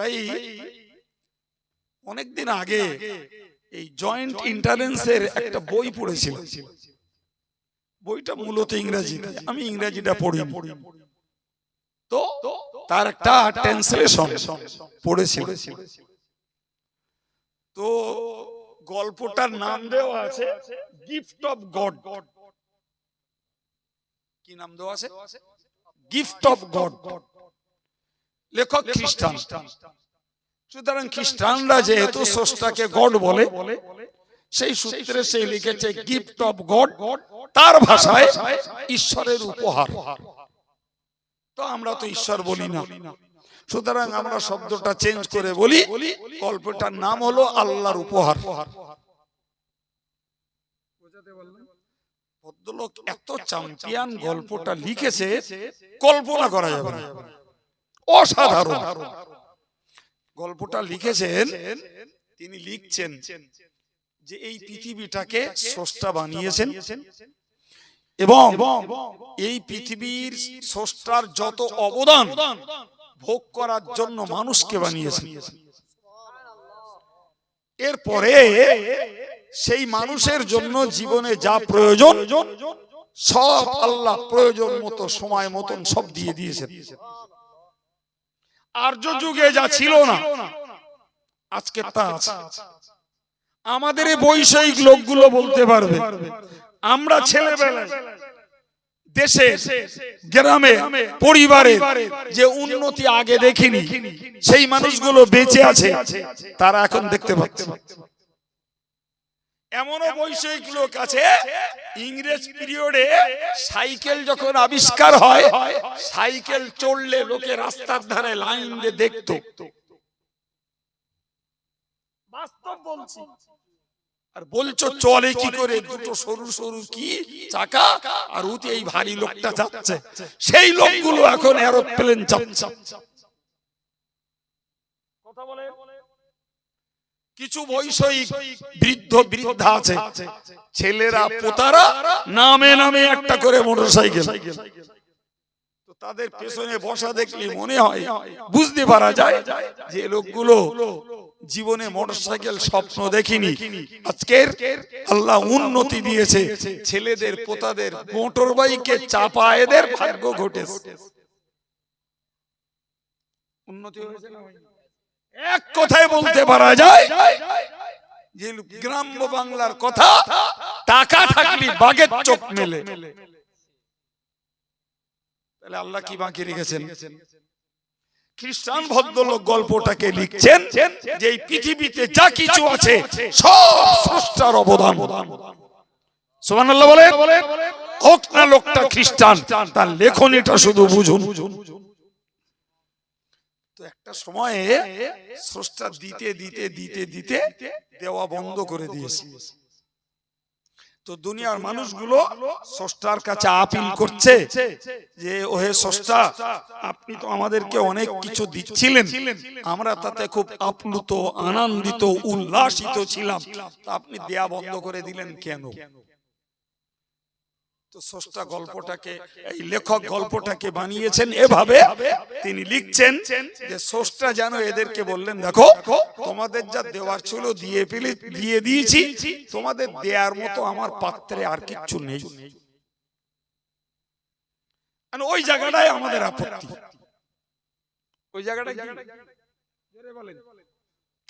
ভাই অনেকদিন আগে এই জয়েন্ট ইন্টারেন্সের একটা বই পড়েছিল বইটা মূলত ইংরেজিতে। আমি ইংরেজিটা পড়ি তো তার একটা ট্রান্সলেশন পড়েছিল তো গল্পটার নাম দেওয়া আছে গিফট অফ গড কি নাম দেওয়া আছে? গিফট অফ গড লেখক খ্রিস্টান। সুতরাং খ্রিস্টানরা যেহেতু স্রষ্টাকে গড বলে সেই সূত্রে সে লিখেছে গিফট অফ গড তার ভাষায় ঈশ্বরের উপহার। তো আমরা তো ঈশ্বর বলি না। সুতরাং আমরা শব্দটা চেঞ্জ করে বলি গল্পটার নাম হলো আল্লাহর উপহার। ভদ্রলোক এত চ্যাম্পিয়ন গল্পটা লিখেছে কল্পনা করা যাবে না। অসাধারণ। গল্পটা লিখেছেন, তিনি লিখছেন যে এই পৃথিবীটাকে স্রষ্টা বানিয়েছেন এবং এই পৃথিবীর স্রষ্টার যত অবদান ভোগ করার জন্য মানুষকে বানিয়েছেন। এরপরে সেই মানুষের জন্য জীবনে যা প্রয়োজন, সব আল্লাহ প্রয়োজন মতো, সময় মতন সব দিয়ে দিয়েছেন। আর্য যুগে যা ছিল না আজকে তা আছে। আমাদের এই বৈষয়িক লোকগুলো বলতে পারবে। আমরা ছেলেবেলায় দেশে গ্রামে পরিবারে যে উন্নতি আগে দেখিনি সেই মানুষগুলো বেঁচে আছে তারা এখন দেখতে পাচ্ছে। এমনও বৈষয়িক লোক আছে ইংরেজ পিরিয়ডে সাইকেল যখন আবিষ্কার হয় সাইকেল চললে লোকে রাস্তার ধারে লাইন দিয়ে দেখতো। বাস্তব বলছি। আর বলছো চলে কি করে? দুটো সরু সরু কি চাকা? আর উতে এই ভারী লোকটা যাচ্ছে। সেই লোকগুলো এখন এরোপ্লেন চাপছে। কথা বলে কিছু বৈষয়িক বৃদ্ধ বৃদ্ধা আছে ছেলেরা পোতারা নামে নামে একটা করে মোটরসাইকেল। তাদের পেছনে বসা দেখলে মনে হয় বুঝতে পারা যায় যে লোকগুলো জীবনে মোটরসাইকেল স্বপ্ন দেখিনি। আজকের আল্লাহ উন্নতি দিয়েছে। ছেলেদের পোতাদের মোটর বাইকে চাপা এদের ভাগ্য ঘটেছে। উন্নতি হয়েছে না? এক কথায় বলতে পারা যায় যে গ্রাম্য বাংলার কথা টাকা থাকলে বাগের চোখ মেলে। তাহলে আল্লাহ কি বাকি রেখেছেন? খ্রিস্টান ভদ্রলোক গল্পটাকে লিখছেন যে এই পৃথিবীতে যা কিছু আছে সব স্রষ্টার অবদান। বলে হোক না লোকটা খ্রিস্টান, তার লেখনীটা শুধু বুঝুন বুঝুন। তো একটা সময়ে স্রষ্টা দিতে দিতে দিতে দিতে দেওয়া বন্ধ করে দিয়েছে। তো দুনিয়ার মানুষগুলো স্রষ্টার কাছে আপিল করছে যে, ওহে স্রষ্টা, আপনি তো আমাদেরকে অনেক কিছু দিচ্ছিলেন। আমরা তাতে খুব আপ্লুত, আনন্দিত, উল্লাসিত ছিলাম। আপনি দেয়া বন্ধ করে দিলেন কেন? তো স্রষ্টা গল্পটাকে এই লেখক গল্পটাকে বানিয়েছেন এভাবে। তিনি লিখছেন যে স্রষ্টা যেন এদেরকে বললেন দেখো তোমাদের যা দেওয়ার ছিল দিয়ে পেলে দিয়ে দিয়েছি। তোমাদের দেয়ার মতো আমার পাত্রে আর কিচ্ছু নেই। আর ওই জায়গাটায় আমাদের আপত্তি। ওই জায়গাটা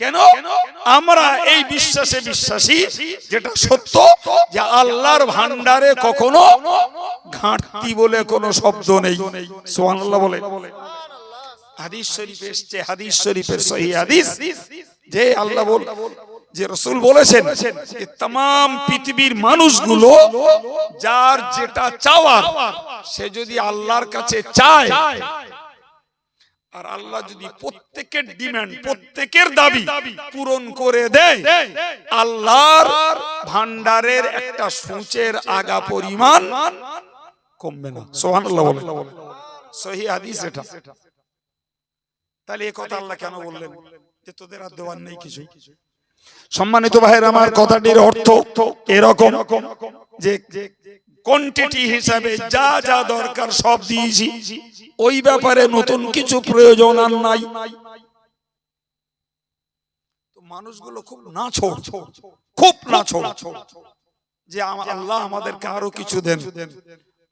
কেন? আমরা এই বিশ্বাসে বিশ্বাসী যেটা সত্য, যে আল্লাহর ভান্ডারে কখনো ঘাটতি বলে কোনো শব্দ নেই। সুবহানাল্লাহ বলে। হাদিস শরীফ এসছে, হাদিস শরীফের সহি হাদিস, যে আল্লাহ বল যে রসুল বলেছেন যে তাম পৃথিবীর মানুষগুলো যার যেটা চাওয়ার, সে যদি আল্লাহর কাছে চায় আর আল্লাহ যদি প্রত্যেকের ডিমান্ড প্রত্যেকের দাবি পূরণ করে দেয় আল্লাহর ভান্ডারের একটা সূচের আগা পরিমাণ কমবে না। সোহানাল্লাহ বলে সহি হাদিস এটা। তাহলে এ কথা আল্লাহ কেন বললেন? যে তোদের আর দেওয়ার নেই কিছু। সম্মানিত ভাইয়ের আমার কথাটির অর্থ এরকম যে কোয়ান্টিটি হিসাবে যা যা দরকার সব দিয়েছি। ওই ব্যাপারে নতুন কিছু প্রয়োজন আর নাই। মানুষগুলো খুব নাছো খুব নাছো যে আল্লাহ আমাদেরকে আরও কিছু দেন।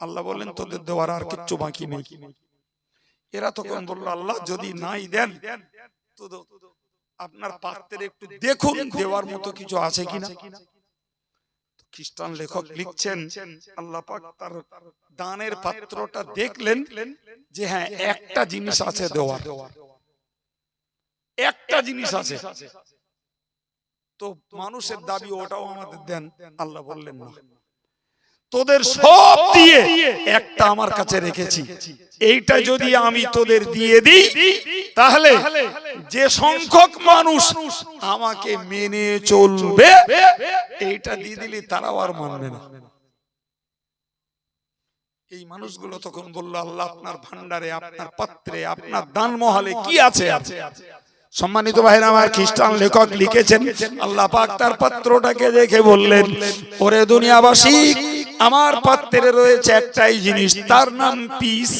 আল্লাহ বলেন তোদের দেওয়ার আর কিচ্ছু বাকি নেই। এরা তখন বলল, আল্লাহ যদি নাই দেন আপনার পাত্রে একটু দেখুন, দেওয়ার মতো কিছু আছে কিনা? খ্রিস্টান লেখক লিখছেন আল্লাহ পাক তার দানের পাত্রটা দেখলেন যে হ্যাঁ একটা জিনিস আছে দেওয়ার একটা জিনিস আছে। তো মানুষের দাবি ওটাও আমাদের দেন আল্লাহ বললেন না। তোদের সব দিয়ে একটা আমার কাছে রেখেছি। এইটা যদি আমি তোদের দিয়ে দিই তাহলে যে সংখ্যক মানুষ আমাকে মেনে চলবে এইটা দিয়ে দিলে তারাও আর মানবে না। এই মানুষগুলো তখন বলল, আল্লাহ, আপনার ভান্ডারে আপনার পাত্রে, আপনার দান মহলে কি আছে? সম্মানিত ভাইরা আমার খ্রিস্টান লেখক লিখেছেন, আল্লাহ পাক তার পাত্রটাকে দেখে বললেন, ওরে দুনিয়াবাসী, আমার পাত্রে রয়েছে একটাই জিনিস, তার নাম পিস।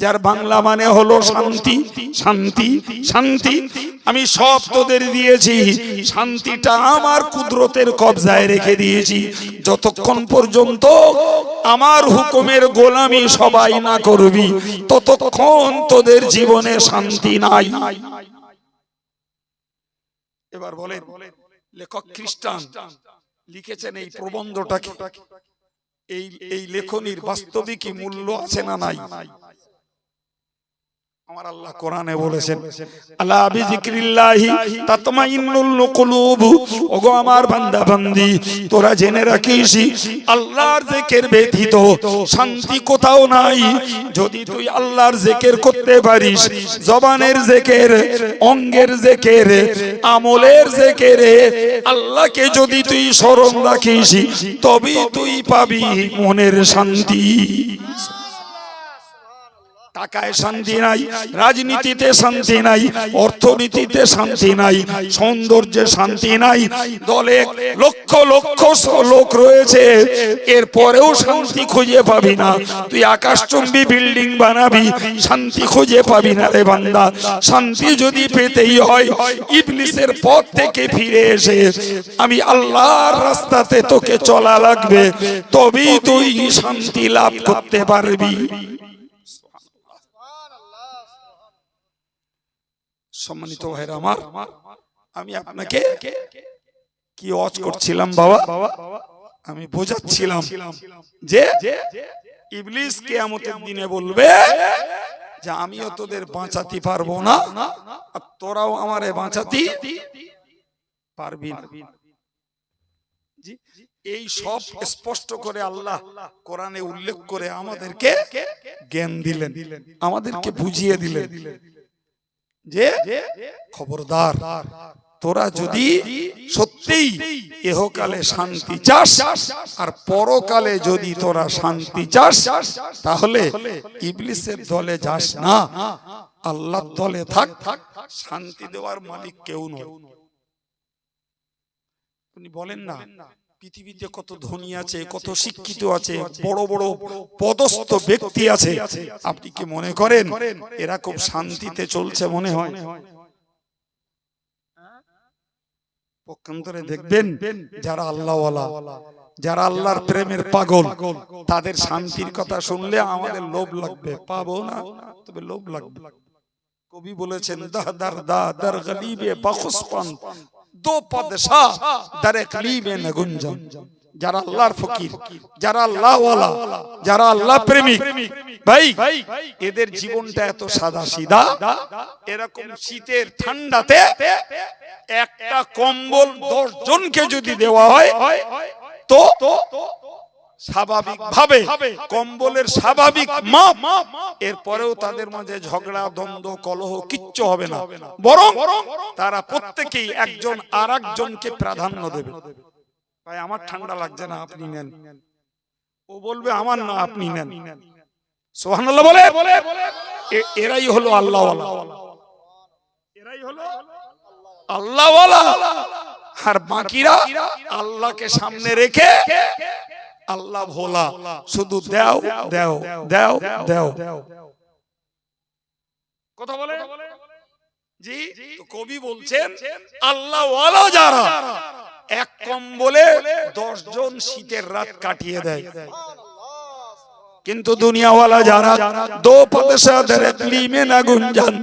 যার বাংলা মানে হলো শান্তি শান্তি শান্তি। আমি সব তোদের দিয়েছি। শান্তিটা আমার কুদরতের কবজায় রেখে দিয়েছি। যতক্ষণ পর্যন্ত আমার হুকুমের গোলামি সবাই না করবি, ততক্ষণ তোদের জীবনে শান্তি নাই। এবার বলেন, লেখক খ্রিস্টান লিখেছেন এই প্রবন্ধটাকে। এই এই লেখনির বাস্তবিক মূল্য আছে না নাই? আমার আল্লাহ কোরআনে বলেছেন আলা বিজিক্রিল্লাহি তাতমাইন্নুল কুলুব ওগো আমার বান্দা বান্দি তোরা জেনে রাখিস আল্লাহর জিকির ব্যতীত শান্তি কোথাও নাই। যদি তুই আল্লাহর জিকির করতে পারিস জবানের জিকির অঙ্গের জিকির আমলের জিকির আল্লাহকে যদি তুই স্মরণ রাখিস তবেই তুই পাবি মনের শান্তি। টাকায় শান্তি নাই, রাজনীতিতে শান্তি নাই, অর্থনীতিতে শান্তি নাই, সৌন্দর্যে শান্তি নাই, দলে লক্ষ লক্ষ লোক রয়েছে, এরপরেও শান্তি খুঁজে পাবি না। তুই আকাশচুম্বী বিল্ডিং বানাবি, শান্তি খুঁজে পাবি না রে বান্দা। শান্তি যদি পেতেই হয়, ইবলিসের পথ থেকে ফিরে এসে, আমি আল্লাহর রাস্তাতে তোকে চলা লাগবে, তবেই তুই শান্তি লাভ করতে পারবি। সম্মানিত ভাইরা আমার আমি আপনাকে কি ওয়াজ করছিলাম বাবা। আমি বোঝাচ্ছিলাম যে ইবলিস কিয়ামতের দিনে বলবে যে আমিও তোদের বাঁচাতে পারব না আর তোরাও আমারে বাঁচাতে পারবি না। এই সব স্পষ্ট করে আল্লাহ কোরআনে উল্লেখ করে আমাদেরকে জ্ঞান দিলেন। আমাদেরকে বুঝিয়ে দিলেন। যে খবরদার তোরা যদি সত্যিই এহকালে শান্তি চাস আর পরকালে যদি তোরা শান্তি চাস তাহলে ইবলিসের দলে যাস না। আল্লাহর দলে থাক থাক শান্তি দেওয়ার মালিক কেউ নয়। আপনি বলেন না। পৃথিবীতে কত ধনী আছে কত শিক্ষিত আছে বড় বড় পদস্থ ব্যক্তি আছে। আপনি কি মনে করেন? এরা খুব শান্তিতে চলছে মনে হয়। পক্ষান্তরে দেখবেন যারা আল্লাহওয়ালা যারা আল্লাহর প্রেমের পাগল তাদের শান্তির কথা শুনলে আমাদের লোভ লাগবে। পাবো না? তবে লোভ লাগবে। কবি বলেছেন দাহ দার দা দার গলিবে বাখুসপান দো পদশা দারে একলিবে না গুঞ্জন। যারা আল্লাহর ফকির, যারা আল্লাহওয়ালা, যারা আল্লাহ প্রেমিক। ভাই, এদের জীবনটা এত সাদা সিধা এরকম শীতের ঠান্ডাতে একটা কম্বল দশ জনকে যদি দেওয়া হয়, তো স্বাভাবিক ভাবে কম্বলের স্বাভাবিক মাপ এরপরেও তাদের মাঝে ঝগড়া দ্বন্দ্ব কলহ কিচ্ছু হবে না। বরং তারা প্রত্যেকেই একজন আর একজনকে প্রাধান্য দেবে। ভাই আমার ঠান্ডা লাগছে না আপনি নেন। ও বলবে আমার না আপনি নেন। সোহানাল্লাহ বলে এরাই হলো আল্লাহ এরাই হলো আল্লাহ আর বাকিরা আল্লাহকে সামনে রেখে আল্লাহ ভোলা শুধু দেও দেও দেও দেও কথা বলে? জি তো কবি বলছেন আল্লাহ ওয়ালা যারা এক কম্বলে দশ জন শীতের রাত কাটিয়ে দেয়। কিন্তু দুনিয়াওয়ালা যারা দো পাদশাদের ইকলিমে না গুঞ্জান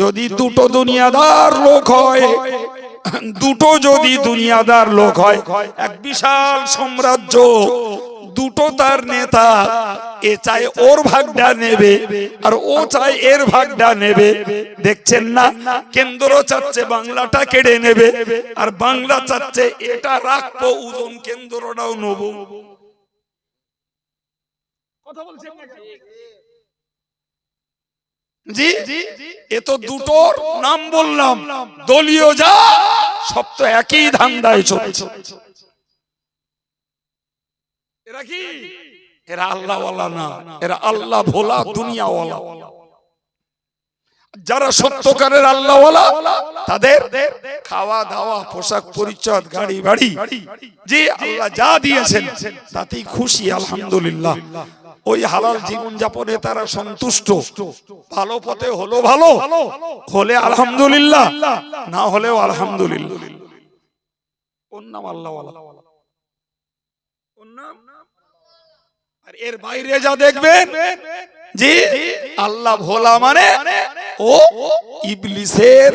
যদি দুটো দুনিয়াদার লোক হয় দুটো যদি দুনিয়াদার লোক হয় এক বিশাল সাম্রাজ্য দুটো তার নেতা এ চায় ওর ভাগটা নেবে আর ও চায় এর ভাগটা নেবে। দেখছেন না? কেন্দ্র চাচ্ছে বাংলাটা কেড়ে নেবে আর বাংলা চাচ্ছে এটা রাখব ওজন কেন্দ্রটাও নেব। কথা বলছেন জি? এ তো দুটোর নাম বললাম। দলীয় যা সব তো একই ধান্দায় চলছে। এরা কি? এরা আল্লাহওয়ালা না এরা আল্লাহ ভোলা দুনিয়াওয়ালা। যারা সত্যকারের আল্লাহওয়ালা তাদের খাওয়া দাওয়া পোশাক পরিচ্ছদ গাড়ি বাড়ি যে আল্লাহ যা দিয়েছেন তাতেই খুশি আলহামদুলিল্লাহ। ওই হালাল জীবন যাপনে তারা সন্তুষ্ট। ভালো পথে হলো ভালো। হলে আলহামদুলিল্লাহ। না হলেও আলহামদুলিল্লাহ। ওর নাম আল্লাহ ওর নাম? আর এর বাইরে যা দেখবেন জি। আল্লাহ ভোলা মানে ও ইবলিসের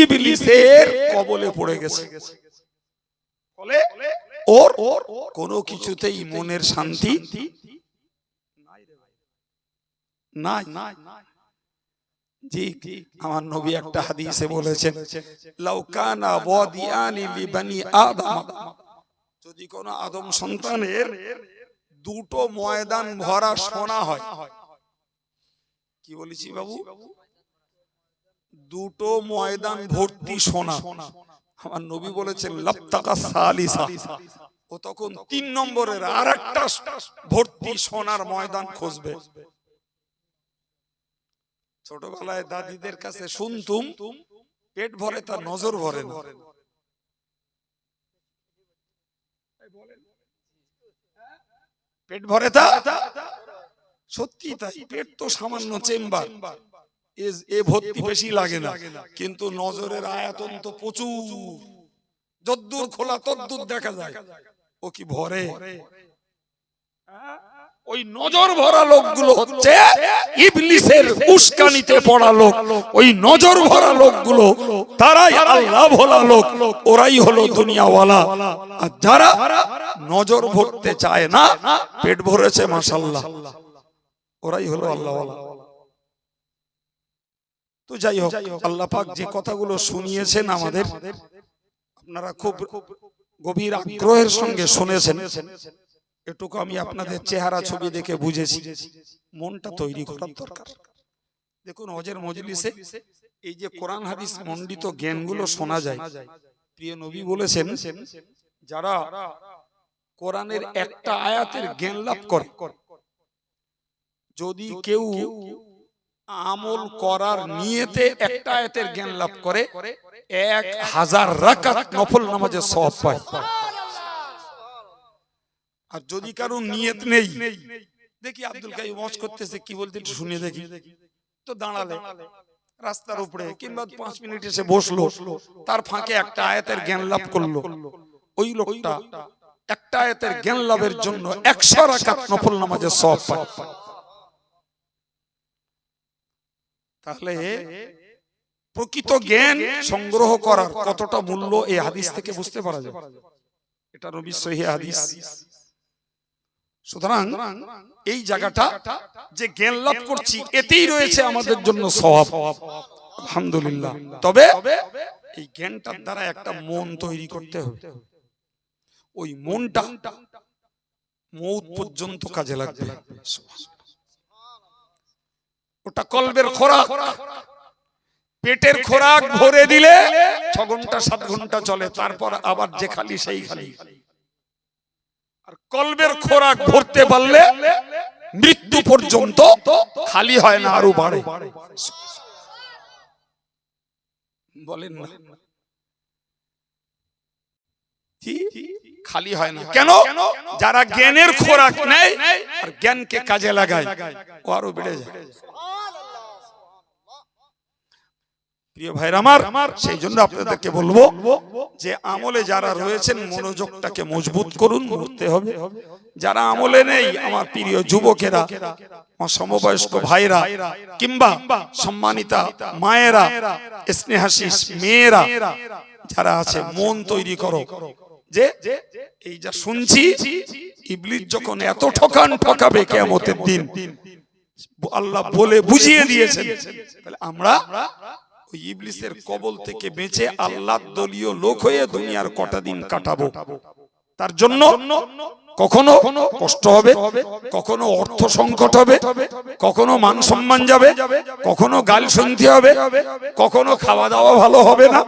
ইবলিসের কবলে পড়ে গেছে। ফলে ওর কোনো কিছুতেই মনের শান্তি নাই। জি, আমার নবী একটা হাদিসে বলেছেন লাউকানা ওয়াদিয়ানি লিবানি আদম। যদি কোন আদম সন্তানের দুটো ময়দান ভরা সোনা হয়, কি বলেছি বাবু? দুটো ময়দান ভর্তি সোনা। আমার নবী বলেছেন লাপ্তাকা সালিসা। ও তখন তিন নম্বরের আর একটা ভর্তি সোনার ময়দান খুঁজবে। ছোটবেলায় দাদিদের কাছে শুনতুম পেট ভরে তার নজর ভরে না। পেট ভরে তা? সত্যি তাই। পেট তো সামান্য চেম্বার। এ- এ ভর্তি বেশি লাগে না। কিন্তু নজরের আয়তন তো প্রচুর। যদ্দূর খোলা তদ্দূর দেখা যায়। ও কি ভরে? ওই নজর ভরা লোকগুলো হচ্ছে ইবলিসের উস্কানিতে পড়া লোক। ওই নজর ভরা লোকগুলো তারাই আল্লাহ ভোলা লোক। ওরাই হলো দুনিয়াওয়ালা। আর যারা নজর ভরতে চায় না পেট ভরেছে মাশাল্লাহ ওরাই হলো আল্লাহওয়ালা। তো যাই হোক আল্লাহ পাক যে কথাগুলো শুনিয়েছেন আমাদের আপনারা খুব গভীর আগ্রহের সঙ্গে শুনেছেন। এটুকু আমি আপনাদের চেহারা ছবি দেখে বুঝেছি। মনটা তৈরি করার দরকার। দেখুন হজের মজলিসে এই যে কোরআন হাদিস মণ্ডিত জ্ঞানগুলো শোনা যায়। প্রিয় নবী বলেছেন যারা কোরআনের একটা আয়াতের জ্ঞান লাভ করে। যদি কেউ আমল করার নিয়েতে একটা আয়াতের জ্ঞান লাভ করে এক হাজার রাকাত নফল নামাজের সব পায়। আর যদি কারও নিয়ত নেই দেখি আব্দুল কাইম ওয়াজ করতেছে কি বলতে শুনে দেখি। তো দাঁড়ালে রাস্তার উপরে কিংবা পাঁচ মিনিট এসে বসল তার ফাঁকে একটা আয়াতের জ্ঞান লাভ করল। ওই লোকটা একটা আয়াতের জ্ঞান লাভের জন্য একশো রাকাত নফল নামাজের সব পায়। তাহলে প্রকৃত জ্ঞান সংগ্রহ করার কতটা মূল্য এই হাদিস থেকে বুঝতে পারা যায়। এটা নবী সহি হাদিস। সুতরাং এই জায়গাটা যে জ্ঞান লাভ করছি এতেই রয়েছে আমাদের জন্য স্বভাব। আলহামদুলিল্লাহ। তবে এই জ্ঞানটার দ্বারা একটা মন তৈরি করতে হবে। ওই মনটা মৌত পর্যন্ত কাজে লাগবে। ওটা কলবের খোরাক। পেটের খোরাক ভরে দিলে ছ ঘণ্টা সাত ঘণ্টা চলে তারপর আবার যে খালি সেই খালি। আর কলবের খোরাক ভরতে পারলে মৃত্যু পর্যন্ত খালি হয় না আরও বাড়ে। বলেন না। খালি হয় না। কেন? যারা জ্ঞানের খোরাক নেয় আর জ্ঞানকে কাজে লাগায় ও আরও বেড়ে যায়। প্রিয় ভাইরা আমার সেই জন্য আপনাদেরকে বলব যে আমলে যারা রয়েছেন মনোযোগটাকে মজবুত করুন করতে হবে। যারা আমলে নেই আমার প্রিয় যুবকেরা সমবয়স্ক ভাইরা কিংবা সম্মানিতা মায়েরা স্নেহাশিস মেয়েরা যারা আছে মন তৈরি করো। যে এই যা শুনছি ইবলিস যখন এত ঠকান ঠকাবে কেমতের দিন। আল্লাহ বলে বুঝিয়ে দিয়েছেন। তাহলে আমরা ওই ইবলিসের কবল থেকে বেঁচে আল্লাহ দলীয় লোক হয়ে দুনিয়ার কটা দিন কাটাবো। তার জন্য কখনো কষ্ট হবে কখনো অর্থ সংকট হবে কখনো মান সম্মান যাবে কখনো গাল শুনতে হবে কখনো খাওয়া দাওয়া ভালো হবে না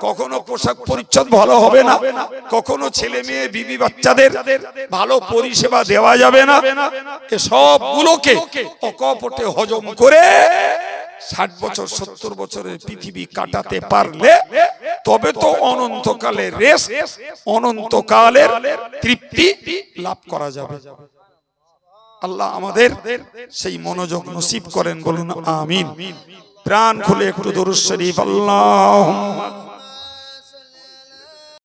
কখনো পোশাক পরিচ্ছদ ভালো হবে না কখনো ছেলে মেয়ে বিবি বাচ্চাদের ভালো পরিষেবা দেওয়া যাবে না এসব গুলোকে অকপটে হজম করে ষাট বছর সত্তর বছরের পৃথিবী কাটাতে পারলে তবে তো অনন্তকালে রেস অনন্তকালের তৃপ্তি লাভ করা যাবে। আল্লাহ আমাদের সেই মনোযোগ নসিব করেন বলুন আমিন। প্রাণ খুলে একটু দরুদ শরীফ। আল্লাহ